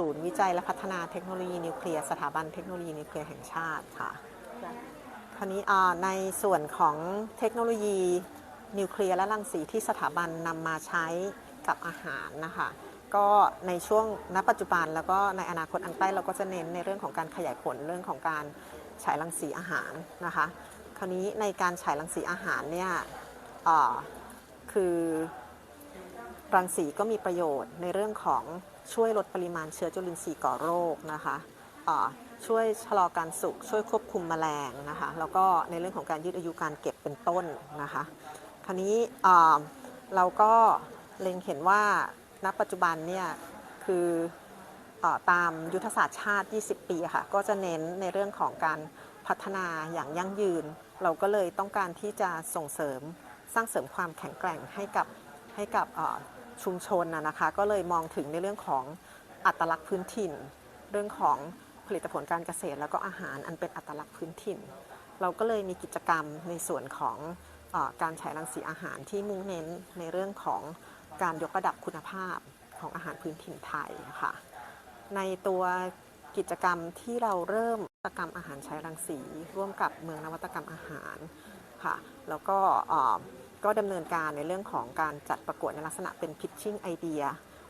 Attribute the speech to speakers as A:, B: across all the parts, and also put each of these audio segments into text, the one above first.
A: ศูนย์วิจัยและพัฒนาเทคโนโลยีนิวเคลียร์สถาบันเทคโนโลยีนิวเคลียร์แห่งชาติค่ะคราวนี้ในส่วนของเทคโนโลยีนิวเคลียร์และรังสีที่สถาบันนำมาใช้กับอาหารนะคะก็ในช่วงณปัจจุบันแล้วก็ในอนาคตอันใกล้เราก็จะเน้นในเรื่องของการขยายผลเรื่องของการฉายรังสีอาหารนะคะ คราวนี้ในการฉายรังสีอาหารเนี่ยคือรังสีก็มีประโยชน์ในเรื่องของ ช่วยลดปริมาณเชื้อจุลินทรีย์ก่อโรคนะคะช่วยชะลอการสุกช่วยควบคุมแมลงนะคะแล้วก็ในเรื่องของการยืดอายุการเก็บเป็นต้นนะคะคราวนี้เราก็เล็งเห็นว่าณปัจจุบันเนี่ยคืออตามยุทธศาสตร์ชาติ 20 ปีค่ะก็จะเน้นในเรื่องของการพัฒนาอย่างยั่งยืน เราก็เลยต้องการที่จะส่งเสริมสร้างเสริมความแข็งแกร่งให้กับให้กับ ชุมชนนะคะ ก็เลยมองถึงในเรื่องของอัตลักษณ์พื้นถิ่น เรื่องของผลิตผลการเกษตร แล้วก็อาหารอันเป็นอัตลักษณ์พื้นถิ่น เราก็เลยมีกิจกรรมในส่วนของอการฉายรังสีอาหารที่มุ่งเน้นในเรื่องของการยกระดับคุณภาพของอาหารพื้นถิ่นไทยค่ะในตัวกิจกรรมที่เราเริ่มนวัตกรรมอาหารใช้รังสี ร่วมกับเมืองนวัตกรรมอาหารค่ะ แล้วก็ ก็ดำเนินการในเรื่องของการจัดประกวดในลักษณะเป็น pitching idea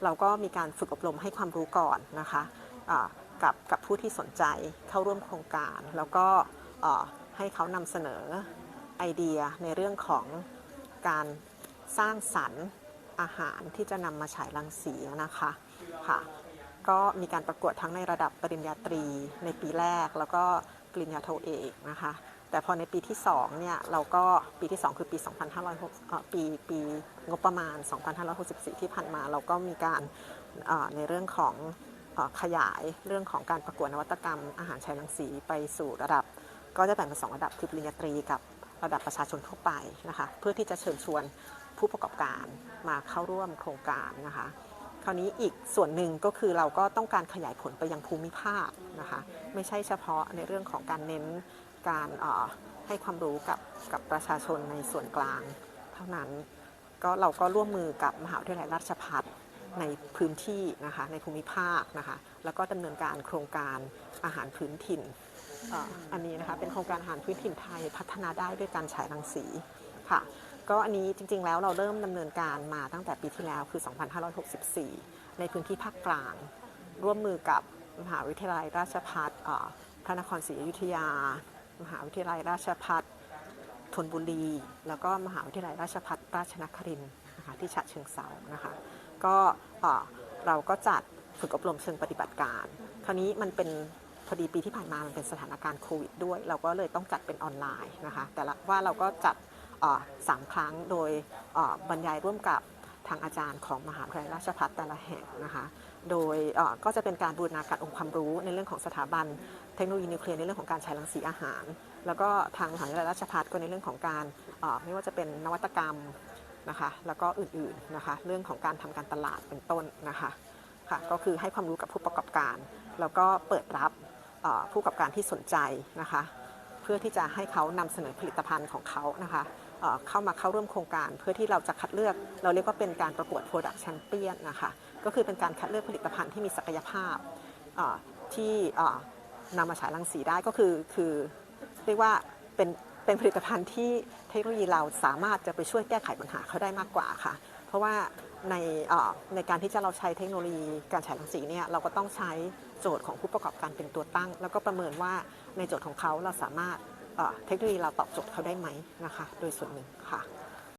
A: เราก็มีการฝึกอบรมให้ความรู้ก่อนนะคะอ่ากับกับผู้ที่สนใจเข้าร่วมโครงการ แล้วก็ให้เขานำเสนอไอเดียในเรื่องของการสร้างสรรค์อาหารที่จะนำมาฉายรังสีนะคะค่ะก็มีการประกวดทั้งในระดับปริญญาตรีในปีแรก แล้วก็ปริญญาโทเอกนะคะ แต่พอในปีที่2เนี่ยเราก็ปีที่ 2 คือปี 2506เอ่อปีปีงบประมาณ 2564 ที่ผ่านมา เราก็มีการในเรื่องของอขยายเรื่องของการประกวดนวัตกรรม อาหารชัยรังสีไปสู่ระดับ ก็จะแบ่งเป็นสองระดับคือปริญญาตรีกับระดับประชาชนทั่วไปนะคะเพื่อที่จะเชิญชวนผู้ประกอบการมาเข้าร่วมโครงการนะคะคราวนี้อีกส่วนหนึ่งก็คือเราก็ต้องการขยายผลไปยังภูมิภาคนะคะไม่ใช่เฉพาะในเรื่องของการเน้น การให้ความรู้กับกับประชาชนในส่วนกลาง เท่านั้นก็เราก็ร่วมมือกับมหาวิทยาลัยราชภัฏในพื้นที่นะคะในภูมิภาคนะคะแล้วก็ดำเนินการโครงการอาหารพื้นถิ่นอันนี้นะคะเป็นโครงการอาหารพื้นถิ่นไทยพัฒนาได้ด้วยการฉายรังสีค่ะก็อันนี้จริงๆแล้วเราเริ่มดำเนินการมาตั้งแต่ปีที่แล้วคือ 2564 ในพื้นที่ภาคกลาง ร่วมมือกับมหาวิทยาลัยราชภัฏพระนครศรีอยุธยา มหาวิทยาลัยราชภัฏธนบุรี แล้วก็มหาวิทยาลัยราชภัฏราชนครินทร์นะคะที่ฉะเชิงเซานะคะก็เราก็จัดฝึกอบรมเชิงปฏิบัติการ คราวนี้มันเป็นพอดีปีที่ผ่านมามันเป็นสถานการณ์โควิดด้วย เราก็เลยต้องจัดเป็นออนไลน์นะคะแต่ละว่าเราก็จัดเอ่อสามครั้งโดยบรรยายร่วมกับ ทางอาจารย์ของมหาวิทยาลัยราชภัฏแต่ละแห่งนะคะ โดยก็จะเป็นการบูรณาการองค์ความรู้ในเรื่องของสถาบันเทคโนโลยีนิวเคลียร์ในเรื่องของการใช้รังสีอาหาร แล้วก็ทางมหาวิทยาลัยราชภัฏก็ในเรื่องของการไม่ว่าจะเป็นนวัตกรรมนะคะแล้วก็อื่นๆนะคะเรื่องของการทำการตลาดเป็นต้นนะคะค่ะก็คือให้ความรู้กับผู้ประกอบการ แล้วก็เปิดรับผู้ประกอบการที่สนใจนะคะ เพื่อที่จะให้เขานำเสนอผลิตภัณฑ์ของเขานะคะ เข้ามาเข้าร่วมโครงการ เพื่อที่เราจะคัดเลือก เราเรียกว่าเป็นการประกวด Product Champion นะคะก็คือเป็นการคัดเลือกผลิตภัณฑ์ที่มีศักยภาพที่นำมาฉายรังสีได้ก็คือคือเรียกว่าเป็นเป็นผลิตภัณฑ์ที่เทคโนโลยีเราสามารถจะไปช่วยแก้ไขปัญหาเขาได้มากกว่าค่ะ เพราะว่าในในการที่จะเราใช้เทคโนโลยีการฉายรังสีเนี่ยเราก็ต้องใช้โจทย์ของผู้ประกอบการเป็นตัวตั้ง แล้วก็ประเมินว่าในโจทย์ของเขาเราสามารถ เทคโนโลยีเราตอบโจทย์เขาได้ไหมนะคะ โดยส่วนหนึ่งค่ะ